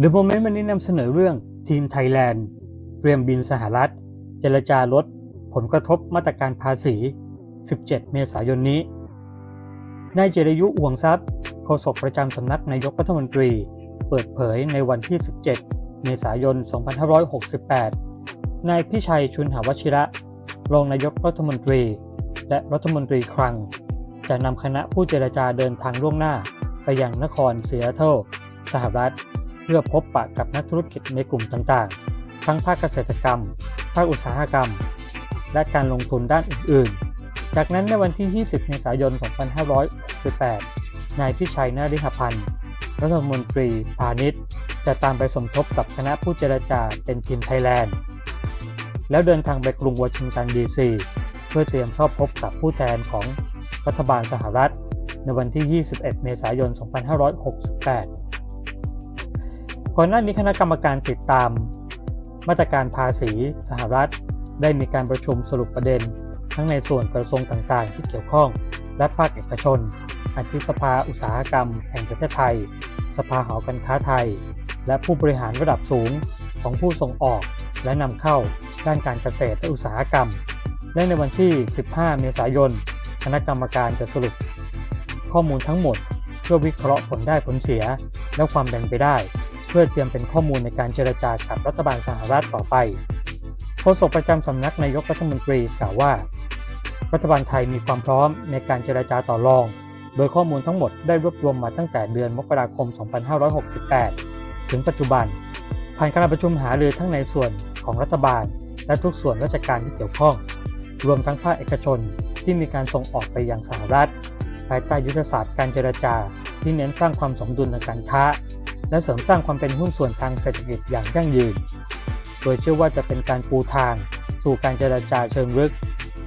หรือโมเมนต์วันนี้นำเสนอเรื่องทีมไทยแลนด์ เตรียมบินสหรัฐ เจรจาลด ผลกระทบมาตรการภาษี 17 เมษายนนี้ นายเจริยุอ่วงทรัพย์โฆษกประจำสำนักนายกรัฐมนตรี เปิดเผยในวันที่ 17 เมษายน 2568 นายพิชัยชุนหาวชิระ รองนายกรัฐมนตรี และรัฐมนตรีคลัง จะนำคณะผู้เจรจาเดินทางล่วงหน้า ไปยังนครเซียเทิลสหรัฐ พื่อพบปะกับนักธุรกิจในกลุ่มต่างๆ ทั้งภาคเกษตรกรรม ภาคอุตสาหกรรม และการลงทุนด้านอื่นๆ จากนั้นในวันที่ 20 เมษายน 2568 นายพิชัยนาริหพันธ์ รัฐมนตรีพาณิชย์ จะตามไปสมทบกับคณะผู้เจรจาเป็นทีมไทยแลนด์ แล้วเดินทางไปกรุงวอชิงตันดีซีเพื่อเตรียมเข้าพบกับผู้แทนของรัฐบาลสหรัฐ ในวันที่ 21 เมษายน 2568 ก่อนหน้านี้คณะกรรมการติดตาม มาตรการภาษีสหรัฐ ได้มีการประชุมสรุปประเด็น ทั้งในส่วนกระทรวงต่างๆ ที่เกี่ยวข้อง และภาคเอกชน อาทิสภาอุตสาหกรรม แห่งประเทศไทย สภาหอการค้าไทย และผู้บริหารระดับสูงของผู้ส่งออกและนำเข้าด้านการเกษตรและอุตสาหกรรม และในวันที่ 15 เมษายน คณะกรรมการจะสรุป ข้อมูลทั้งหมด เพื่อวิเคราะห์ผลได้ผลเสีย และความเป็นไปได้ เพื่อเตรียมเป็นข้อมูลในการเจรจากับรัฐบาลสหรัฐต่อไปโฆษกประจำสำนักนายกรัฐมนตรีกล่าวว่า รัฐบาลไทยมีความพร้อมในการเจรจาต่อรอง โดยข้อมูลทั้งหมดได้รวบรวมมาตั้งแต่เดือนมกราคม 2568 ถึงปัจจุบัน ผ่านการประชุมหารือทั้งในส่วนของรัฐบาล และทุกส่วนราชการที่เกี่ยวข้อง รวมทั้งภาคเอกชนที่มีการส่งออกไปยังสหรัฐ ภายใต้ยุทธศาสตร์การเจรจาที่เน้นสร้างความสมดุลทางการค้า และเสริมสร้างความเป็นหุ้นส่วนทางเศรษฐกิจอย่างยั่งยืน โดยเชื่อว่าจะเป็นการปูทาง สู่การเจรจาเชิงลึก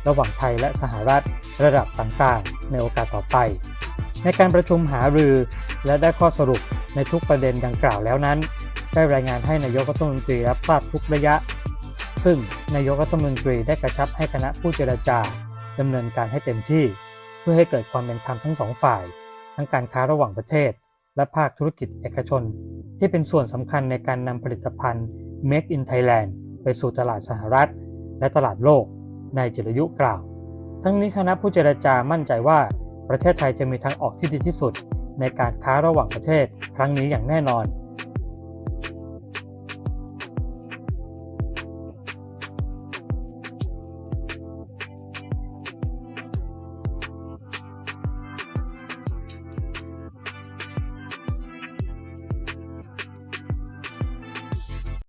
ระหว่างไทยและสหรัฐระดับต่างๆ ในโอกาสต่อไป ในการประชุมหารือและได้ข้อสรุปในทุกประเด็นดังกล่าวแล้วนั้น ได้รายงานให้นายกรัฐมนตรีรับทราบทุกระยะ ซึ่งนายกรัฐมนตรีได้กระชับให้คณะผู้เจรจาดำเนินการให้เต็มที่ เพื่อให้เกิดความเป็นธรรมทั้งสองฝ่าย ทั้งการค้าระหว่างประเทศ และภาคธุรกิจเอกชน ที่เป็นส่วนสำคัญในการนำผลิตภัณฑ์ Make in Thailand ไปสู่ตลาดสหรัฐ และตลาดโลกนายจิรยุกล่าว ทั้งนี้คณะผู้เจรจามั่นใจว่า ประเทศไทยจะมีทางออกที่ดีที่สุด ในการค้าระหว่างประเทศครั้งนี้อย่างแน่นอน